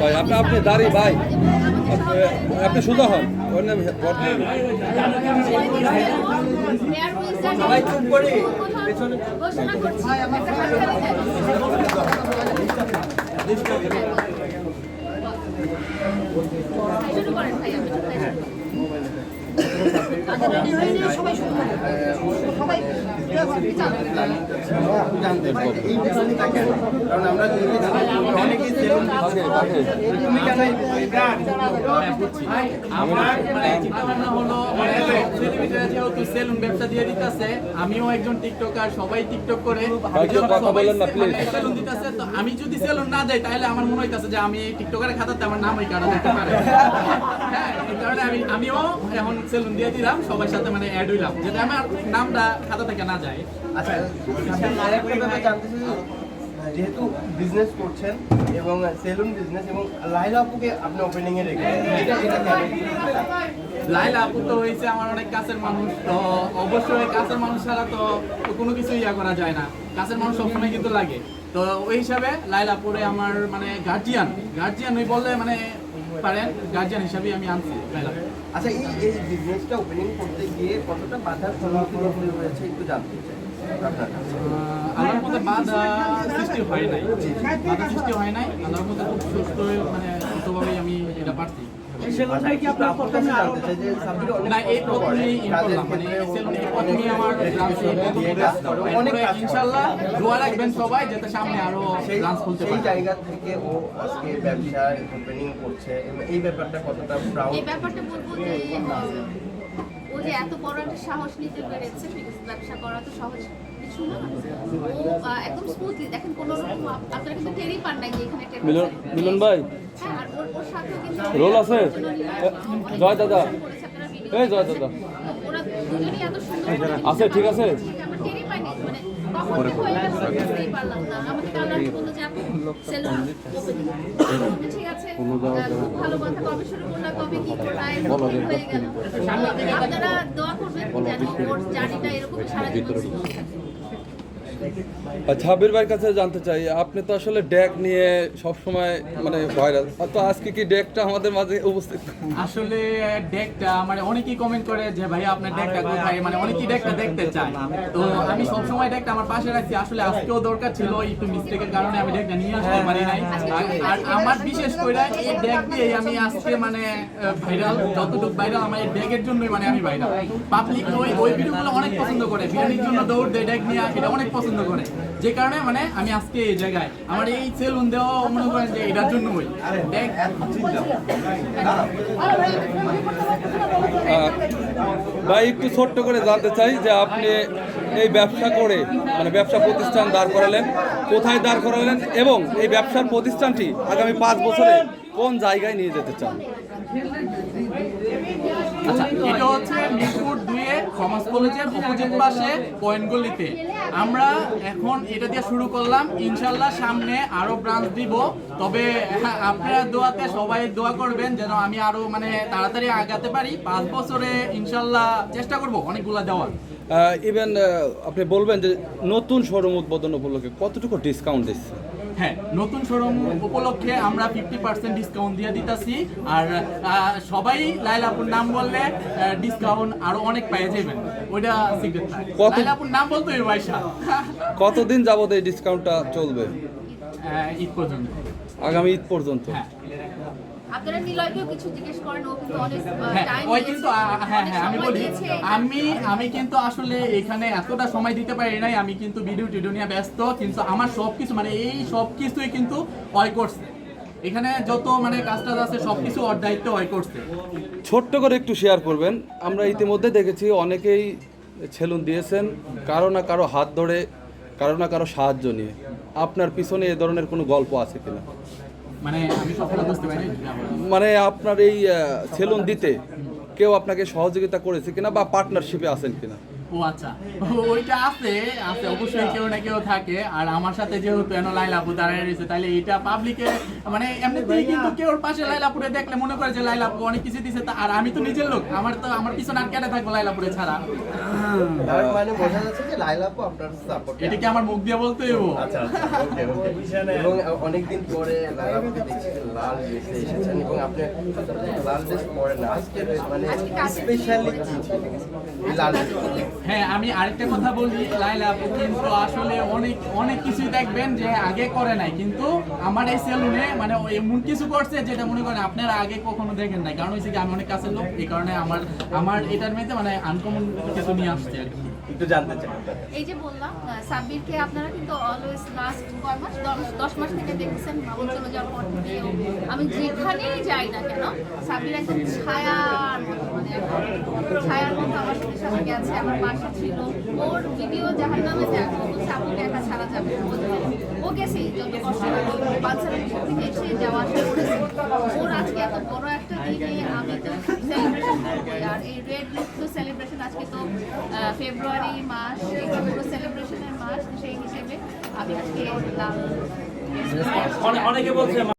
ভাই আপনি আপনি দাঁড়িয়ে ভাই আপনি- শুধু হন। শুরু করেন ভাই। কারণ আমিও একজন টিকটকার সবাই টিকটক করে তো আমি যদি সেলুন না যাই তাহলে আমার মনে হইতাছে যে আমি টিকটকারের খাতাতে আমার নাম ওই কাটা হ্যাঁ কারণে আমি আমিও এখন সেলুন দিয়ে দিলাম। সবার সাথে মানে অ্যাড হইলাম। যাতে আমার নামটা খাতা থেকে না যায় আচ্ছা ব্যাপার জানতে যেহেতু বিজনেস করছেন এবং সেলুন বিজনেস এবং লাইলা আপুকে আপনি ওপেনিং এ রেখেছেন। এটা এটা লাইলা আপু তো হয়েছে আমার অনেক কাছের মানুষ তো অবশ্যই কাছের মানুষ ছাড়া তো কোনো কিছু ইয়া করা যায় না। কাছের মানুষ সবসময় কিন্তু লাগে। তো ওই হিসাবে লাইলা আপুরে আমার মানে গার্জিয়ান গার্জিয়ান ওই বললে মানে পারেন গার্জিয়ান হিসাবে আমি আনছি আচ্ছা এই এই বিজনেসটা ওপেনিং করতে গিয়ে কতটা বাধার সম্মুখীন হয়েছে একটু জানতে চাই আল্লাহর মধ্যে বাধা সৃষ্টি হয় নাই। বাধা সৃষ্টি হয় নাই আল্লাহর মধ্যে খুব সুস্থ মানে সুস্থভাবেই আমি এটা পারছি। কি আপনার প্রথমে না এই প্রথমেই মানে সেলুনে প্রথমেই আমার ব্রাঞ্চ দিয়ে কাজ করে, অনেক ইনশাআল্লাহ দোয়া রাখবেন সবাই যাতে সামনে আরও সেই ব্রাঞ্চ খুলতে সেই জায়গা থেকে ও আজকে ব্যবসা ওপেনিং করছে। এই ব্যাপারটা কতটা প্রাউড এই ব্যাপারটা বলব যে আহ, ও যে এত বড় একটা সাহস নিতে পেরেছে ব্যবসা করা তো সহজ কিছু না ও একদম স্মুথলি দেখেন কোনো রকম আপনারা কিন্তু টেরই পান না এখানে মিলন ভাই হ্যাঁ, রোল আছে? জয় দাদা। এই জয় দাদা। ওরা দুজনেই এত সুন্দর করে আছে, ঠিক আছে? যে হয়ে। আপনারা দোয়া করবেন যেন ওর জার্নিটা এরকম সারা জীবন। ছাবির ভাইয়ের কাছে জানতে চাই আপনি তো আসলে ডেক নিয়ে সব সময় মানে ভাইরাল তো আজকে কি ডেকটা আমাদের মাঝে উপস্থিত? আসলে ডেকটা মানে অনেকেই কমেন্ট করে যে ভাই আপনার ডেকটা কোথায়? মানে অনেকেই ডেকটা দেখতে চায়। তো আমি সব সময় ডেকটা আমার পাশে রাখছি। আসলে আজকেও দরকার ছিল একটু মিস্টেকের কারণে আমি ডেকটা নিয়ে আসতে পারি নাই। আর- আর আমার বিশেষ করে এই ডেক দিয়ে আমি আজকে মানে ভাইরাল যতটুকু ভাইরাল আমার এই ডেকের জন্যই মানে আমি ভাইরাল পাবলিক ওই ওই ভিডিওগুলো অনেক পছন্দ করে। বিরিয়ানির জন্য দৌড় দেয় ডেক নিয়ে এটা অনেক পছন্দ করে। যে কারণে মানে আমি আজকে এই জায়গায় আমার এই সেলুন দেওয়া মনে করেন যে এটার জন্য ওই। ভাই একটু ছোট্ট করে জানতে চাই যে আপনি এই ব্যবসা করে মানে ব্যবসা প্রতিষ্ঠান দাঁড় করালেন কোথায় দাঁড় করালেন এবং এই ব্যবসার প্রতিষ্ঠানটি আগামী পাঁচ বছরে কোন জায়গায় নিয়ে যেতে চান? আচ্ছা এটা হচ্ছে কমার্স কলেজের অপোজিট পাশে পয়েন্ট গলিতে। আমরা এখন এটা দিয়ে শুরু করলাম। ইনশাল্লাহ সামনে আরও ব্রাঞ্চ দিব। তবে হ্যাঁ, আপনারা দোয়াতে সবাই দোয়া করবেন যেন আমি আরও মানে তাড়াতাড়ি আগাতে পারি। পাঁচ বছরে ইনশাল্লাহ চেষ্টা করব অনেকগুলা দেওয়ার। ইভেন আপনি বলবেন যে নতুন শোরুম উদ্বোধন উপলক্ষে কতটুকু ডিসকাউন্ট দিচ্ছে? হ্যাঁ নতুন শোরুম উপলক্ষে আমরা ফিফটি পার্সেন্ট ডিসকাউন্ট দিয়ে দিতেছি। আর সবাই লাইলাপুর নাম বললে ডিসকাউন্ট আরও অনেক পেয়ে যাবেন ওইটা সিক্রেট কত- লাইলাপুর নাম বলতো হবে পয়সা। কতদিন যাবত এই ডিসকাউন্টটা চলবে? ঈদ পর্যন্ত। আগামী ঈদ পর্যন্ত? হ্যাঁ। আপনারা নিলয়কেও কিছু জিজ্ঞেস করেন ও কিন্তু অনেক হ্যাঁ টাইম ওই কিন্তু হ্যাঁ হ্যাঁ আমি বলি আমি আমি কিন্তু আসলে এখানে এতটা সময় দিতে পারি নাই আমি কিন্তু ভিডিও টিডিও নিয়ে ব্যস্ত কিন্তু আমার সব কিছু মানে এই সব কিছুই কিন্তু অয় করছে। এখানে যত মানে কাজ আছে সব কিছু ওর দায়িত্ব অয় করছে। ছোট্ট করে একটু শেয়ার করবেন। আমরা ইতিমধ্যে দেখেছি অনেকেই ছেলুন দিয়েছেন কারও না কারও হাত ধরে কারও না কারও সাহায্য নিয়ে। আপনার পিছনে এ ধরনের কোনো গল্প আছে কিনা? মানে মানে আপনার এই সেলুন দিতে কেউ আপনাকে সহযোগিতা করেছে কিনা বা পার্টনারশিপে আছেন কিনা? ও আচ্ছা। ওইটা আছে আছে। অবশ্যই কেউ না কেউ থাকে। আর আমার সাথে যেহেতু এনো লাইলাপু দাঁড়ায় রয়েছে তাহলে এটা পাবলিকে মানে এমনিতেই কিন্তু কেউ পাশে লাইলাপুরে দেখলে মনে করে যে লাইলাপু অনেক কিছু দিছে তা- আর আমি তো নিজের লোক। আমার তো আমার পিছনে আর কেটে থাকব লাইলাপুরে ছাড়া। তার মানে বোঝা যাচ্ছে যে লাইলা আপু আপনার সাপোর্ট এটা কি আমার মুখ দিয়ে বলতে হইব? আচ্ছা আচ্ছা ওকে ওকে এবং অনেকদিন পরে লাইলাপুকে দেখছি লাল ড্রেসে এসেছেন এবং আপনি লাল ড্রেস পরেন না। আজকে মানে স্পেশালি লাল হ্যাঁ আমি আরেকটা কথা বলি লাইলা আপু কিন্তু আসলে অনেক অনেক কিছুই দেখবেন যে আগে করে নাই কিন্তু আমার এই সেলুনে মানে এমন কিছু করছে যেটা মনে করেন আপনারা আগে কখনো দেখেন নাই। কারণ হচ্ছে কি, আমি অনেক কাছের লোক, এই কারণে আমার আমার এটার মধ্যে মানে আনকমন কিছু নিয়ে আসছে আর কি। একটু জানতে চাই। এই যে বললাম সাব্বিরকে আপনারা কিন্তু অলওয়েজ লাস্ট কয় মাস? দশ- মাস থেকে দেখছেন মামুন চলে যাওয়ার পর থেকে আমি যেখানেই যাই না কেন, সাব্বির একদম ছায়ার মতো মানে ছায়ার মতো আমার সাথে সাথে গেছে, আমার পাশে ছিল। ওর ভিডিও জাহান নামে দেখো বলছে আপুকে ছাড়া যাবে। ও- গেছে যত কষ্ট বাচ্চারা থেকে এসে যাওয়া আসা করেছে। ওর আজকে এত বড় একটা দিনে আমি তো সেলিব্রেশন করব আর এই রেড ফেব্রুয়ারি মাস পুরো সেলিব্রেশনের মাস সেই হিসেবে আমি আজকে অনেকে বলছে